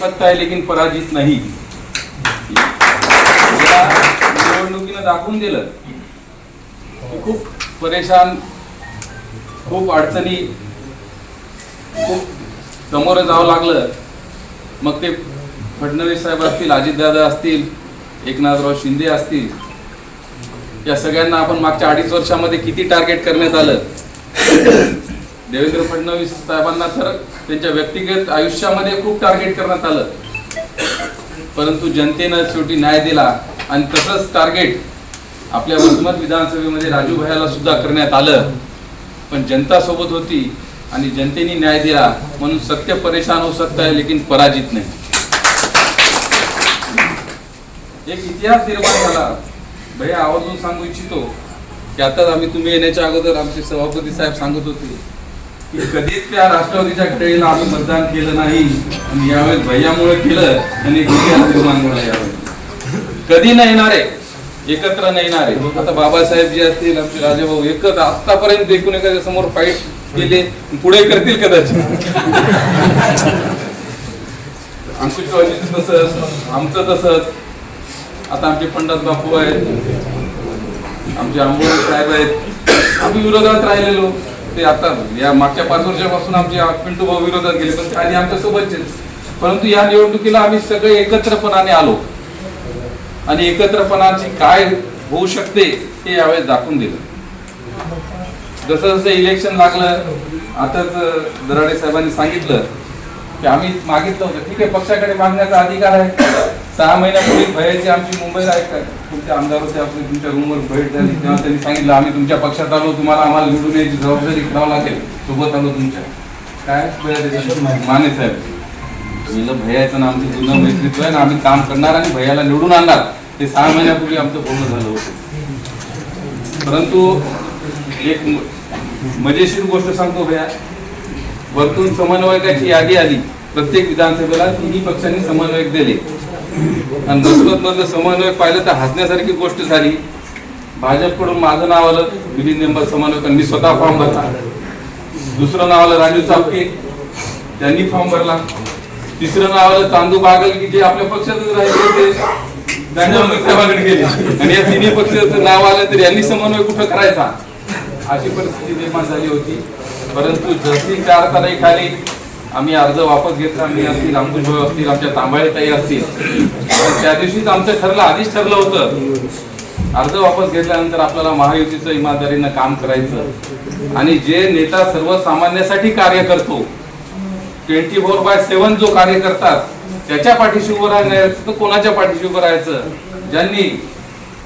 सत्ता आहे लेकिन पराजित नाही. या निवडणुकीनं दाखवून दिलं की खूप परेशान खूप अडचणी खूप समोर जावं लागलं. मग ते फडणवीस साहेब असतील अजितदादा असतील एकनाथराव शिंदे असतील या सगळ्यांना आपण मागच्या अडीच वर्षामध्ये किती टार्गेट करण्यात आलं? देवेंद्र फडणवीस साहेबांना तर त्यांच्या व्यक्तिगत आयुष्यामध्ये खूप टार्गेट करण्यात आलं. परंतु जनतेनं शेवटी न्याय दिला आणि तसंच टार्गेट आपल्या वसमत विधानसभेमध्ये राजू भैयाला सुद्धा करण्यात आलं. पण जनता सोबत होती आणि जनतेने न्याय दिला म्हणून सत्य परेशान हो सकता है लेकिन पराजित नाही. एक इतिहास निर्माण झाला. भैया आवर्जून सांगू इच्छितो की आताच आम्ही तुम्ही येण्याच्या अगोदर आमचे सभापती साहेब सांगत होते की कधीच त्या राष्ट्रवादीच्या खेळीला आम्ही मतदान केलं नाही. आणि यावेळेस भैयामुळे केलं आणि निर्माण झाला यावेळेस कधी नाही येणारे एकत्र नाही येणारे आता बाबासाहेब जे असतील आमचे राजेभाऊ एकत्र आतापर्यंत एकूण एखाद्या समोर फाईट केले पुढे करतील कदाचित. अंकुशवाजीचं तसंच आमचं तसंच. आता आमचे पंडित बापू आहेत. आमचे आंबोळे साहेब आहेत. आम्ही विरोधात राहिलेलो. ते आता या मागच्या पाच वर्षापासून आमचे पिंटू भाऊ विरोधात गेले पण ते आमच्या सोबतचे परंतु या निवडणुकीला आम्ही सगळे एकत्रपणाने आलो. आणि एकत्रपणाची काय होऊ शकते हे यावेळेस दाखवून दिलं. जसं जसं इलेक्शन लागलं आताच दराडे साहेबांनी सांगितलं की आम्ही मागितलं होतं. ठीक आहे पक्षाकडे मागण्याचा अधिकार आहे. सहा महिन्यापूर्वी भयाची आमची मुंबईला एक तुमचे आमदार होते आपले तुमच्या रूमवर भेट झाली. तेव्हा त्यांनी सांगितलं आम्ही तुमच्या पक्षात आलो. तुम्हाला आम्हाला निवडून यायची जबाबदारी घ्यावं लागेल. सोबत आलो तुमच्या. काय? माने साहेब. म्हणलं भैयाचं नाम आमचं जुनं मैत्रित्व आहे ना आम्ही काम करणार आणि भैयाला निवडून आणणार. ते सहा महिन्यापूर्वी आमचं बोलणं झालं होतं. परंतु एक मजेशीर गोष्ट सांगतो भैया. वरतून समन्वयकाची यादी आली. प्रत्येक विधानसभेला तिन्ही पक्षांनी समन्वयक दिले. आणि दसवत मधलं समन्वयक पाहिलं तर हसण्यासारखी गोष्ट झाली. भाजपकडून माझं नाव आलं मिलिंद निंबा समन्वयक मी स्वतः फॉर्म भरला. दुसरं नाव आलं राजू चापके त्यांनी फॉर्म भरला. तिसरं नाव आलं चांदू बागल की जे आपल्या पक्षातच राहिले ते त्यांच्या गेले. आणि या तिन्ही पक्षाचं नाव आलं तर यांनी समन्वय कुठं करायचा? अशी परिस्थिती निर्माण झाली होती. परंतु जशी चार तारीखाली आम्ही अर्ज वापस घेतला मी असतील अंकुश भाऊ असतील आमच्या तांबाळे ताई असतील. तर त्या दिवशीच आमचं ठरलं आधीच ठरलं होतं. अर्ज वापस घेतल्यानंतर आपल्याला महायुतीचं इमानदारीनं काम करायचं. आणि जे नेता सर्वसामान्यासाठी कार्य करतो ट्वेंटी फोर बाय सेव्हन जो कार्य करतात त्याच्या पाठीशी उभं राहायचं कोणाच्या पाठीशी उभं राहायचं? ज्यांनी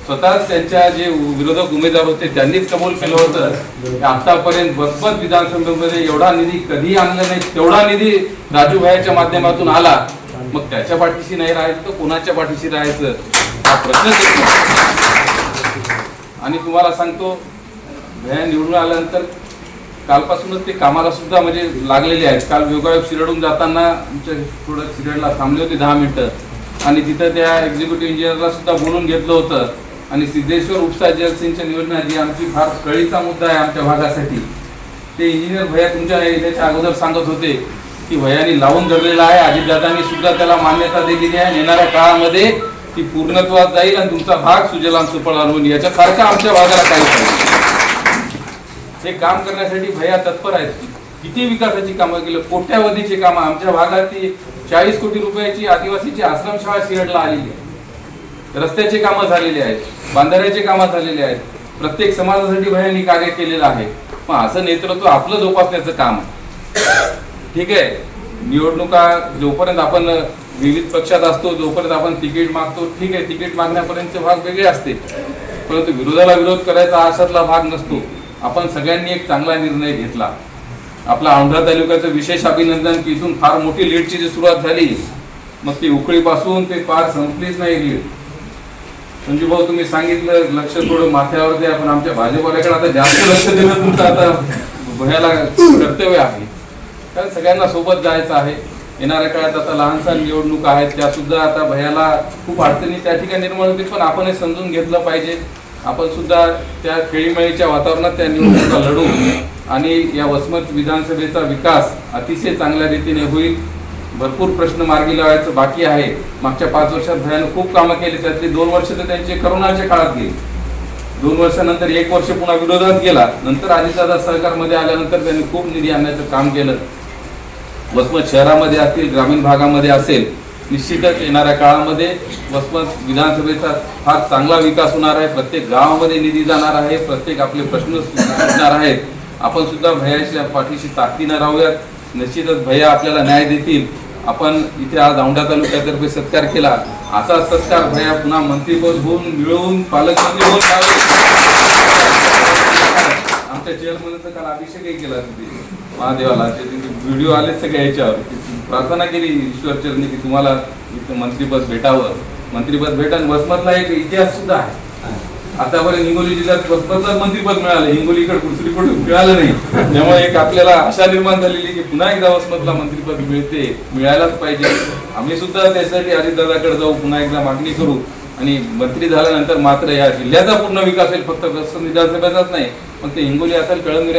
स्वतःच त्यांच्या जे विरोधक उमेदवार होते त्यांनीच कबूल केलं होतं. की आतापर्यंत बसपत विधानसभेमध्ये एवढा निधी कधी आणला नाही तेवढा निधी राजू भाईच्या माध्यमातून आला. मग त्याच्या पाठीशी नाही राहायचं तर कोणाच्या पाठीशी राहायचं? हा प्रश्न आणि तुम्हाला सांगतो भया निवडून आल्यानंतर कालपासूनच ते कामाला सुद्धा म्हणजे लागलेले आहेत. काल योगायोग शिरडून जाताना आमच्या थोडं शिरडला थांबले होते दहा मिनिटं. आणि तिथं त्या एक्झिक्युटिव्ह इंजिनियरला सुद्धा बोलून घेतलं होतं. आणि सिद्धेश्वर उपसा जलसिंचन योजना जी आमची फार कळीचा मुद्दा आहे आमच्या भागासाठी ते इंजिनियर भैया तुमच्या येण्याच्या अगोदर सांगत होते की भैयानी लावून धरलेला आहे. अजितदादांनी सुद्धा त्याला मान्यता दिलेली आहे. येणाऱ्या काळामध्ये ती पूर्णत्वात जाईल आणि तुमचा भाग सुजलाम सुफलाम होईल याच्यासारखा आमच्या भागाला काही पाहिजे हे काम करण्यासाठी भैया तत्पर आहेत. किती विकासाची कामं केलं? कोट्यावधीची कामं. आमच्या भागात ती चाळीस कोटी रुपयाची आदिवासीची आश्रमशाळा शिरडला आलेली आहे. रस्त्याचे कामं झालेले आहेत बांधाऱ्याचे कामं झालेले आहेत प्रत्येक समाजासाठी भयांनी कार्य केलेलं आहे. मग असं नेतृत्व आपलं जोपासण्याचं काम ठीक आहे निवडणुका जोपर्यंत आपण विविध पक्षात असतो जोपर्यंत आपण तिकीट मागतो ठीक आहे तिकीट मागण्यापर्यंतचे भाग वेगळे असते परंतु विरोधाला विरोध करायचा हा अशातला भाग नसतो. आपण सगळ्यांनी एक चांगला निर्णय घेतला. आपला औंढा तालुक्याचं विशेष अभिनंदन की इथून फार मोठी लीडची जी सुरुवात झाली मग ती उकळीपासून ते फार संपलीच नाही लीड म्हणजे भाऊ तुम्ही सांगितलं लक्ष थोडं माथ्यावर आपण आमच्या भाजपवाल्याकडे आता जास्त लक्ष देणं तुमचं आता भयाला कर्तव्य आहे. कारण सगळ्यांना सोबत जायचं आहे. येणाऱ्या काळात आता सहान निवडणूक आहेत त्या सुद्धा आता भयाला खूप अडचणी त्या ठिकाणी निर्माण होतील पण आपण हे समजून घेतलं पाहिजे. आपण सुद्धा त्या खेळीमेळीच्या वातावरणात त्या निवडणुका लढू. आणि या वसमत विधानसभेचा विकास अतिशय चांगल्या रीतीने होईल. भरपूर प्रश्न मार्गी लावायचं बाकी आहे. मागच्या पाच वर्षात धड्यानं खूप कामं केली. त्यातली दोन वर्ष तर त्यांचे करोनाच्या काळात गेली. दोन वर्षानंतर एक वर्ष पुन्हा विरोधात गेला. नंतर आदिदादा सरकारमध्ये आल्यानंतर त्यांनी खूप निधी आणण्याचं काम केलं. वसमत शहरामध्ये असतील ग्रामीण भागामध्ये असेल निश्चितच येणाऱ्या काळामध्ये वसमत विधानसभेचा फार चांगला विकास होणार आहे. प्रत्येक गावामध्ये निधी जाणार आहे. प्रत्येक आपले प्रश्न सुटणार आहेत. आपण सुद्धा भयाच्या पाठीशी ताकदीनं राहूयात. निश्चितच भैया आपल्याला न्याय देतील. आपण इथे आज औंढा तालुक्यातर्फे सत्कार केला. असा सत्कार भया पुन्हा मंत्रीपद होऊन मिळवून पालकमंत्री होऊन आमच्या चेअरमनचा काल अभिषेकही केला तिथे. महादेवाला व्हिडिओ आले सगळे याच्यावर. प्रार्थना केली ईश्वर चरणी की तुम्हाला इथं मंत्रीपद भेटावं. मंत्रीपद भेटा वसमतला एक इतिहास सुद्धा आहे. आतापर्यंत हिंगोली जिल्ह्यात वसमतला मंत्रीपद मिळालं. हिंगोलीकडे दुसरीकडे मिळालं नाही. त्यामुळे एक आपल्याला आशा निर्माण झालेली की पुन्हा एकदा वसमतला मंत्रीपद मिळते मिळायलाच पाहिजे. आम्ही सुद्धा त्यासाठी अजितदादाकडे जाऊ पुन्हा एकदा मागणी करू. आणि मंत्री झाल्यानंतर मात्र या जिल्ह्याचा पूर्ण विकास होईल. फक्त विधानसभेचाच नाही मग ते हिंगोली असेल कळमनुरी